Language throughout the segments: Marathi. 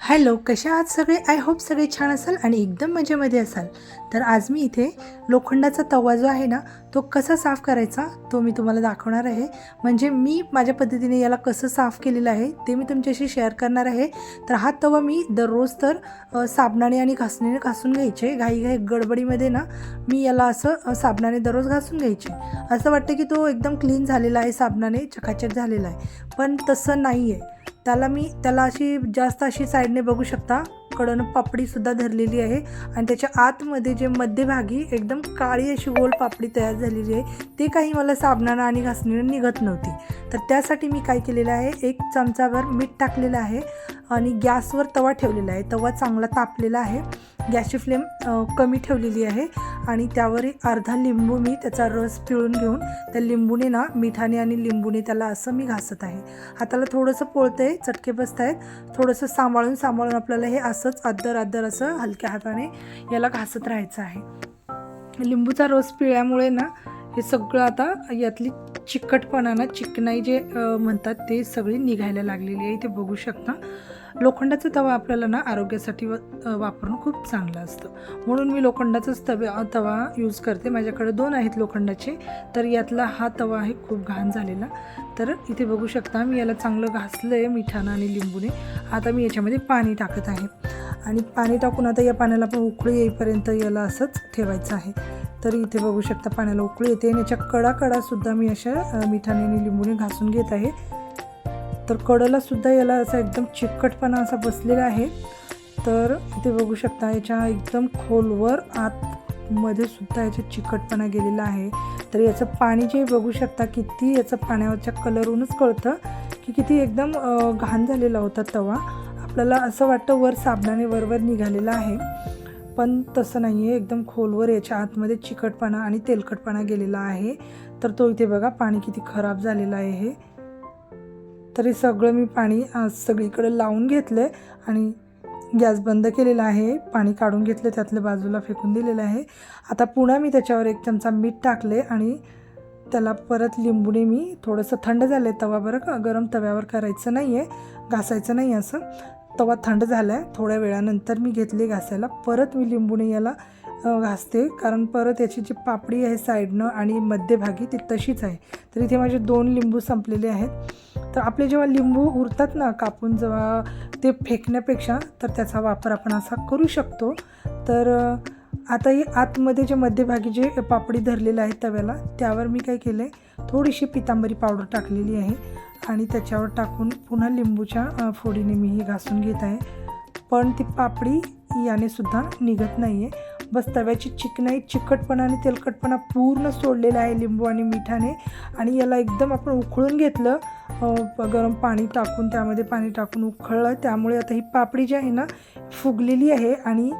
हॅलो कशा आहात सगळे? आय होप सगळे छान असाल आणि एकदम मजेमध्ये असाल. तर आज मी इथे लोखंडाचा तवा जो आहे ना तो कसा साफ करायचा तो मी तुम्हाला दाखवणार आहे. म्हणजे मी माझ्या पद्धतीने याला कसं साफ केलेलं आहे ते मी तुमच्याशी शेअर करणार आहे. तर हा तवा मी दररोज तर साबणाने आणि घासणीने घासून घ्यायचे. घाई घाई गडबडीमध्ये ना मी याला असं साबणाने दररोज घासून घ्यायचे. असं वाटतं की तो एकदम क्लीन झालेला आहे साबणाने चकाचक झालेला आहे. पण तसं नाही आहे त्याला मी त्याला अशी जास्त अशी साईडने बघू शकता. कडनं पापडीसुद्धा धरलेली आहे. आणि त्याच्या आतमध्ये जे मध्यभागी एकदम काळी अशी गोल पापडी तयार झालेली आहे. ते काही मला साबणानं आणि घासणीनं निघत नव्हती. तर त्यासाठी मी काय केलेलं आहे एक चमचाभर मीठ टाकलेलं आहे आणि गॅसवर तवा ठेवलेला आहे. तवा चांगला तापलेला आहे. गॅसची फ्लेम कमी ठेवलेली आहे आणि त्यावर एक अर्धा लिंबू मी त्याचा रस पिळून घेऊन त्या लिंबूने ना मिठाने आणि लिंबूने त्याला असं मी घासत आहे. हाताला थोडंसं पोळतं आहे चटके बसत आहेत थोडंसं सांभाळून सांभाळून आपल्याला हे असंच आदर आदर असं हलक्या हाताने याला घासत राहायचं आहे. लिंबूचा रस पिळल्यामुळे ना हे सगळं आता यातली चिकटपणा ना चिकनाई जे म्हणतात ते सगळी निघायला लागलेली आहे. ते बघू शकता. लोखंडाचा तवा आपल्याला ना आरोग्यासाठी व वापरणं खूप चांगलं असतं. म्हणून मी लोखंडाचाच तवे तवा यूज करते. माझ्याकडे दोन आहेत लोखंडाचे. तर यातला हा तवा आहे खूप घाण झालेला. तर इथे बघू शकता मी याला चांगलं घासलं आहे मिठानं आणि लिंबूने. आता मी याच्यामध्ये पाणी टाकत आहे. आणि पाणी टाकून आता या पाण्याला पण उकळी येईपर्यंत याला असंच ठेवायचं आहे. तर इथे बघू शकता पाण्याला उकळी येते. आणि याच्या कडा कडासुद्धा मी अशा मिठाने आणि लिंबूने घासून घेत आहे. तर कडला सुद्धा याला असा एकदम चिकटपणा असा बसलेला आहे. तर इथे बघू शकता याच्या एकदम खोलवर आतमध्ये सुद्धा याचा चिकटपणा गेलेला आहे. तर याचं पाणी जे बघू शकता किती याचं पाण्यावरच्या कलरवरूनच कळतं की किती एकदम घाण झालेला होता तवा. आपल्याला असं वाटतं वर साबणाने वरवर निघालेला आहे. पण तसं नाही आहे एकदम खोलवर याच्या आतमध्ये चिकटपणा आणि तेलकटपणा गेलेला आहे. तर तो इथे बघा पाणी किती खराब झालेलं आहे. हे तरी सगळं मी पाणी आज सगळीकडे लावून घेतलं आहे आणि गॅस बंद केलेला आहे. पाणी काढून घेतलं त्यातल्या बाजूला फेकून दिलेलं आहे. आता पुन्हा मी त्याच्यावर एक चमचा मीठ टाकले आणि त्याला परत लिंबूने मी थोडंसं थंड झालं आहे तवा बरं का गरम तव्यावर करायचं नाही आहे घासायचं नाही असं. तवा थंड झाला आहे थोड्या वेळानंतर मी घेतले घासायला. परत मी लिंबूने याला घासते. कारण परत याची जी पापडी आहे साईडनं आणि मध्यभागी ती तशीच आहे. तर इथे माझे दोन लिंबू संपलेले आहेत. तर आपले जेव्हा लिंबू उरतात ना कापून जेव्हा ते फेकण्यापेक्षा तर त्याचा वापर आपण असा करू शकतो. तर आताही आता ही आतमध्ये जे मध्यभागी जे पापडी धरलेलं आहे तव्याला त्यावर मी काय केलं आहे थोडीशी पितांबरी पावडर टाकलेली आहे आणि त्याच्यावर टाकून पुन्हा लिंबूच्या फोडीने मी ही घासून घेत आहे. पण ती पापडी याने सुद्धा निघत नाही आहे बस तव्याची चिकनाई चिकटपणा आणि तेलकटपणा पूर्ण सोडलेला आहे लिंबू आणि मिठाने. आणि याला एकदम आपण उकळून घेतलं गरम पाणी टाकून त्यामध्ये पाणी टाकून उखळलं त्यामुळे आता ही पापडी जी आहे ना फुगलेली आहे आणि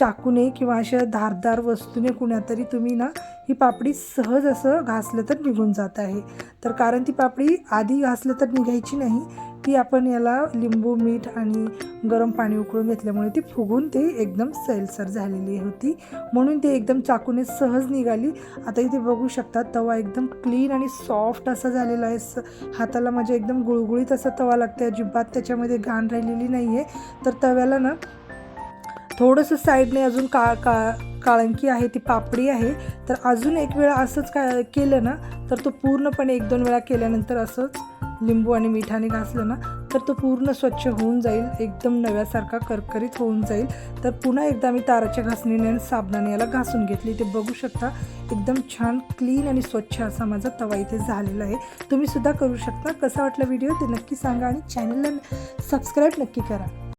चाकूने किंवा अशा धारदार वस्तूने कुणातरी तुम्ही ना ही पापडी सहज असं घासलं तर निघून जात आहे. तर कारण ती पापडी आधी घासलं तर निघायची नाही ती आपण याला लिंबू मीठ आणि गरम पाणी उकळून घेतल्यामुळे ती फुगून ते एकदम सैलसर झालेली होती. म्हणून ती एकदम चाकूने सहज निघाली. आता इथे बघू शकता तवा एकदम क्लीन आणि सॉफ्ट असा झालेला आहे. स हाताला माझ्या एकदम गुळगुळीत असा तवा लागते. अजिबात त्याच्यामध्ये घाण राहिलेली नाही आहे तर तव्याला ना थोडंसं साईडने अजून का का काळंकी आहे ती पापडी आहे. तर अजून एक वेळा असंच काय केलं ना तर तो पूर्णपणे एक दोन वेळा केल्यानंतर असंच लिंबू आणि मिठाने घासलं ना तर तो पूर्ण स्वच्छ होऊन जाईल एकदम नव्यासारखा करकरीत होऊन जाईल. तर पुन्हा एकदा मी ताराच्या घासणीने आणि साबणाने याला घासून घेतली. ते बघू शकता एकदम छान क्लीन आणि स्वच्छ असा माझा तवा इथे झालेला आहे. तुम्ही सुद्धा करू शकता. कसा वाटला व्हिडिओ ते नक्की सांगा आणि चॅनलला सबस्क्राईब नक्की करा.